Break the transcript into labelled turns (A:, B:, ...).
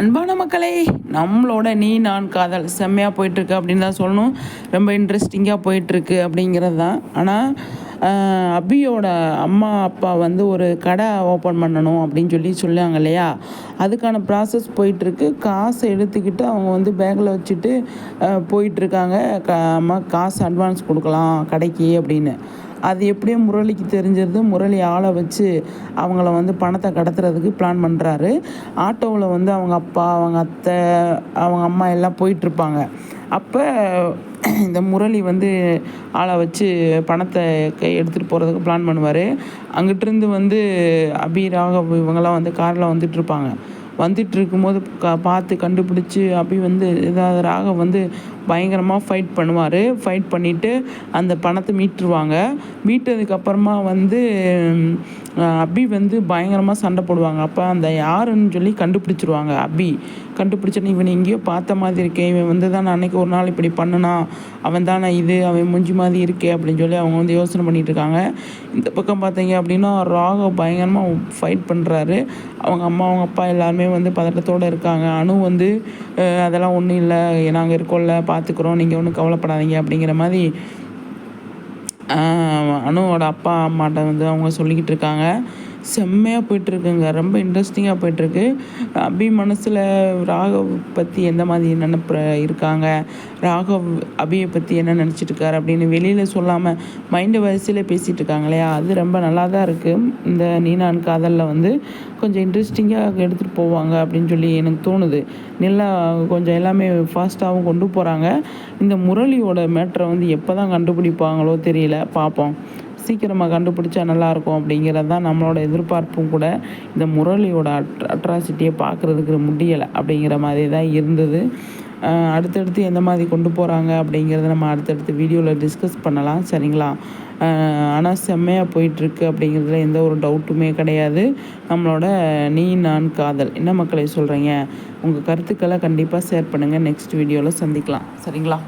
A: அன்பான மக்களே நம்மளோட நீ நான் காதல் செம்மையாக போயிட்டுருக்கு அப்படின்னு தான் சொல்லணும். ரொம்ப இன்ட்ரெஸ்டிங்காக போயிட்டுருக்கு அப்படிங்கிறது தான். ஆனால் அபியோட அம்மா அப்பா வந்து ஒரு கடை ஓப்பன் பண்ணணும் அப்படின்னு சொல்லி சொல்லுவாங்க இல்லையா? அதுக்கான ப்ராசஸ் போயிட்டுருக்கு. காசை எடுத்துக்கிட்டு அவங்க வந்து பேக்கில் வச்சுட்டு போயிட்டுருக்காங்க. க அம்மா காசு அட்வான்ஸ் கொடுக்கலாம் கடைக்கு அப்படின்னு. அது எப்படியோ முரளிக்கு தெரிஞ்சிருது. முரளி ஆளை வச்சு அவங்கள வந்து பணத்தை கடத்துறதுக்கு பிளான் பண்ணுறாரு ஆட்டோவில் வந்து அவங்க அப்பா அவங்க அத்தை அவங்க அம்மா எல்லாம் போயிட்டுருப்பாங்க. அப்போ இந்த முரளி வந்து ஆளை வச்சு பணத்தை கை எடுத்துகிட்டு போகிறதுக்கு பிளான் பண்ணுவார். அங்கிட்டிருந்து வந்து அபி ராகவ் இவங்கெல்லாம் வந்து காரில் வந்துட்டுருப்பாங்க. வந்துட்டு இருக்கும்போது க பார்த்து கண்டுபிடிச்சி அப்படி வந்து ஏதாவது ராகம் வந்து பயங்கரமாக ஃபைட் பண்ணுவார். ஃபைட் பண்ணிவிட்டு அந்த பணத்தை மீட்டுருவாங்க. மீட்டதுக்கப்புறமா வந்து அபி வந்து பயங்கரமாக சண்டை போடுவாங்க. அப்போ அந்த யாருன்னு சொல்லி கண்டுபிடிச்சிருவாங்க அபி. கண்டுபிடிச்சோன்னு இவன் எங்கேயோ பார்த்த மாதிரி இருக்கேன் இவன் வந்து தான் அன்றைக்கி ஒரு நாள் இப்படி பண்ணுனா. அவன் தானே இது அவன் முஞ்சி மாதிரி இருக்கே அப்படின்னு சொல்லி அவங்க வந்து யோசனை பண்ணிகிட்டு இருக்காங்க இந்த பக்கம் பார்த்தீங்க அப்படின்னா ராகவ் பயங்கரமாக ஃபைட் பண்ணுறாரு அவங்க அம்மா அவங்க அப்பா எல்லாருமே வந்து பதட்டத்தோடு இருக்காங்க. அணு வந்து அதெல்லாம் ஒன்றும் இல்லை. நாங்கள் இருக்கோம்ல பார்த்துக்குறோம் நீங்கள் ஒன்றும் கவலைப்படாதீங்க அப்படிங்கிற மாதிரி அணுவோட அப்பா அம்மாட்ட வந்து அவங்க சொல்லிக்கிட்டு இருக்காங்க. செம்மையாக போயிட்டுருக்குங்க. ரொம்ப இன்ட்ரெஸ்டிங்காக போயிட்டுருக்கு. அபி மனசில் ராகவ் பற்றி எந்த மாதிரி நினப்பு இருக்காங்க? ராகவ் அபியை பற்றி என்ன நினச்சிட்டு இருக்காரு அப்படின்னு வெளியில் சொல்லாமல் மைண்டு வயசில் பேசிகிட்டு இருக்காங்க இல்லையா அது ரொம்ப நல்லா தான் இருக்குது இந்த நீனான் காதலில் வந்து கொஞ்சம் இன்ட்ரெஸ்டிங்காக எடுத்துகிட்டு போவாங்க அப்படின்னு சொல்லி எனக்கு தோணுது. நல்லா கொஞ்சம் எல்லாமே ஃபாஸ்ட்டாகவும் கொண்டு போகிறாங்க இந்த முரளியோட மேட்ரை வந்து எப்போ தான் கண்டுபிடிப்பாங்களோ தெரியல. பார்ப்போம் சீக்கிரமாக கண்டுபிடிச்சா நல்லாயிருக்கும் அப்படிங்கிறது தான் நம்மளோட எதிர்பார்ப்பும் கூட. இந்த முரளியோட அட் அட்ராசிட்டியை பார்க்குறதுக்கு முடியலை அப்படிங்கிற மாதிரி தான் இருந்தது. அடுத்தடுத்து எந்த மாதிரி கொண்டு போகிறாங்க அப்படிங்கிறத நம்ம அடுத்தடுத்து வீடியோவில் டிஸ்கஸ் பண்ணலாம். சரிங்களா? ஆனால் செம்மையாக போயிட்டுருக்கு அப்படிங்கிறதுல எந்த ஒரு டவுட்டுமே கிடையாது. நம்மளோட நீ நான் காதல். என்ன மக்களை சொல்கிறீங்க உங்கள் கருத்துக்களை கண்டிப்பாக ஷேர் பண்ணுங்கள் நெக்ஸ்ட் வீடியோவில் சந்திக்கலாம். சரிங்களா?